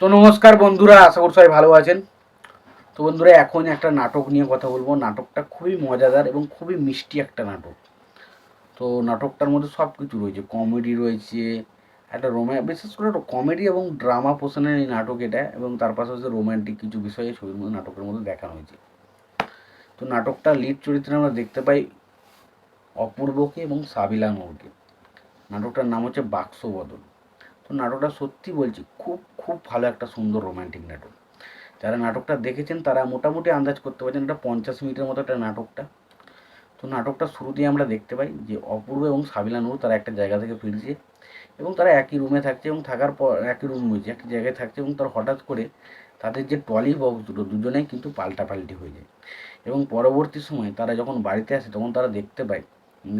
তো নমস্কার বন্ধুরা, আশা করি সবাই ভালো আছেন। তো বন্ধুরা, এখন একটা নাটক নিয়ে কথা বলব। নাটকটা খুবই মজাদার এবং খুবই মিষ্টি একটা নাটক। তো নাটকটার মধ্যে সব কিছু রয়েছে। কমেডি রয়েছে, একটা রোমা বিশেষ করে কমেডি এবং ড্রামা পোষণের এই নাটক এটা এবং তার পাশাপাশি রোম্যান্টিক কিছু বিষয়ে ছবির মধ্যে নাটকের মধ্যে দেখানো হয়েছে। তো নাটকটা লিড চরিত্রে আমরা দেখতে পাই অপূর্বকে এবং সাবিলা নূরকে নাটকটার নাম হচ্ছে বাক্স বদল তো নাটকটা সত্যি বলছি, খুব খুব ভালো একটা সুন্দর রোম্যান্টিক নাটক। যারা নাটকটা দেখেছেন, তারা মোটামুটি আন্দাজ করতে পারছেন এটা পঞ্চাশ মিনিটের মতো একটা নাটকটা। তো নাটকটা শুরুতেই আমরা দেখতে পাই যে অপূর্ব এবং সাবিলা নূর তারা একটা জায়গা থেকে ফিরছে এবং তারা একই রুমে থাকছে এবং থাকার পর, একই রুম রয়েছে, একই জায়গায় থাকছে এবং তার হঠাৎ করে তাদের যে ট্রলি বক্স দুটো, দুজনেই কিন্তু পাল্টাপাল্টি হয়ে যায়। এবং পরবর্তী সময় তারা যখন বাড়িতে আসে, তখন তারা দেখতে পায়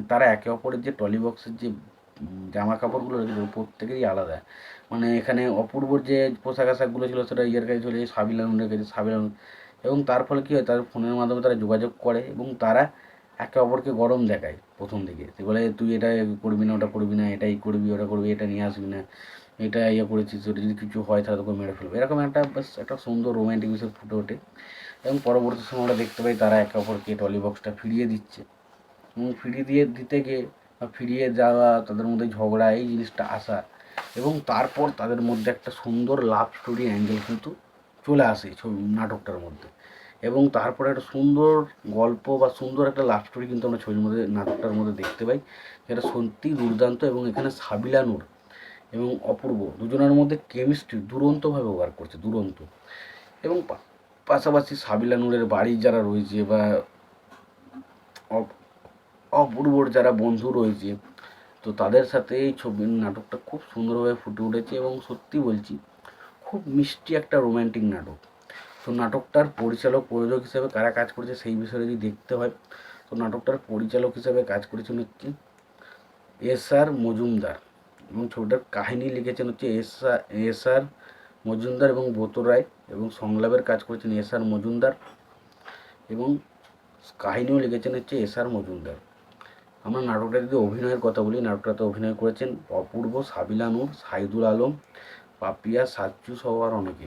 তারা একে অপরের যে ট্রলি বক্সের যে জামা কাপড়গুলো রয়েছে প্রত্যেকেরই আলাদা। মানে এখানে অপূর্বর যে পোশাক আশাকগুলো ছিল সেটা ইয়ের কাছে চলে যায় সাবিলানুরের কাছে সাবিলানু এবং তার ফলে কী হয় তাদের ফোনের মাধ্যমে তারা যোগাযোগ করে এবং তারা একে অপরকে গরম দেখায় প্রথম দিকে। সে বলে, তুই এটা করবি না, ওটা করবি না, এটাই করবি, ওটা করবি, এটা নিয়ে আসবি না, এটা ইয়ে করেছিস, ওটা যদি কিছু হয় তাহলে তোকে মেরে ফেলবে। এরকম একটা বেশ একটা সুন্দর রোম্যান্টিক বিষয় ফুটে ওঠে। এবং পরবর্তী সময় আমরা দেখতে পাই তারা একে অপরকে টলি বক্সটা ফিরিয়ে দিচ্ছে। এবং ফিরিয়ে দিয়ে দিতে গিয়ে ফিরিয়ে যাওয়া, তাদের মধ্যে ঝগড়া, এই জিনিসটা আসা এবং তারপর তাদের মধ্যে একটা সুন্দর লাভ স্টোরি অ্যাঙ্গেল কিন্তু চলে আসে ছবি, নাটকটার মধ্যে। এবং তারপরে একটা সুন্দর গল্প বা সুন্দর একটা লাভ স্টোরি কিন্তু আমরা ছবির মধ্যে, নাটকটার মধ্যে দেখতে পাই, যেটা সত্যিই দুর্দান্ত এবং এখানে সাবিলা নূর এবং অপূর্ব দুজনের মধ্যে কেমিস্ট্রি দুরন্তভাবে ওয়ার্ক করছে, দুরন্ত। এবং পাশাপাশি সাবিলা নূরের বাড়ি যারা রয়েছে বা অপূর্বর যারা বন্ধু রয়েছে, তো তাদের সাথে এই ছবির নাটকটা খুব সুন্দরভাবে ফুটে উঠেছে এবং সত্যি বলছি, খুব মিষ্টি একটা রোম্যান্টিক নাটক। তো নাটকটার পরিচালক, প্রযোজক হিসেবে কারা কাজ করেছে সেই বিষয়ে যদি দেখতে হয়, তো নাটকটার পরিচালক হিসেবে কাজ করেছেন হচ্ছে এস আর মজুমদার এবং ছবিটার কাহিনী লিখেছেন হচ্ছে S R S R Majumdar এবং বোতর রায় এবং সংলাপের কাজ করেছেন এস আর মজুমদার এবং কাহিনীও লিখেছেন হচ্ছে এস আর মজুমদার। আমরা নাটকটা যদি অভিনয়ের কথা বলি নাটকটাতে অভিনয় করেছেন অপূর্ব সাবিলা নূর, সাইদুল আলম, পাপিয়া সাচ্চু সহ আর অনেকে।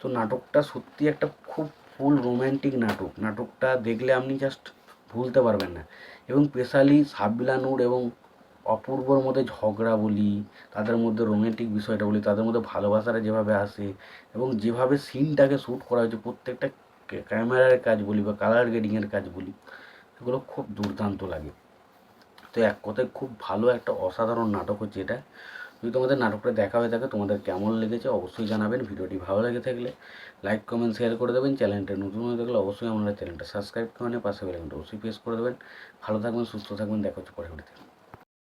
তো নাটকটা সত্যি একটা খুব ফুল রোম্যান্টিক নাটক। নাটকটা দেখলে আপনি জাস্ট ভুলতে পারবেন না। এবং স্পেশালি সাবিলা নূর এবং অপূর্বর মধ্যে ঝগড়া বলি, তাদের মধ্যে রোম্যান্টিক বিষয়টা বলি, তাদের মধ্যে ভালোবাসাটা যেভাবে আসে এবং যেভাবে সিনটাকে শ্যুট করা হয়েছে, প্রত্যেকটা ক্যামেরার কাজ বলি বা কালার গ্রেডিংয়ের কাজ বলি, এগুলো খুব দুর্দান্ত লাগে। তো এক কথায় খুব ভালো একটা অসাধারণ নাটক হচ্ছে এটা। যদি তোমাদের নাটকটা দেখা হয়ে থাকে, তোমাদের কেমন লেগেছে অবশ্যই জানাবেন। ভিডিওটি ভালো লেগে থাকলে লাইক, কমেন্ট শেয়ার করে দেবেন। চ্যানেলটা নতুন হয়ে থাকলে অবশ্যই আপনারা চ্যানেলটা সাবস্ক্রাইব করে পাশে বেলাইনটা অবশ্যই প্রেস করে দেবেন। ভালো থাকবেন, সুস্থ থাকবেন। দেখা হচ্ছে পরে ভিডিওতে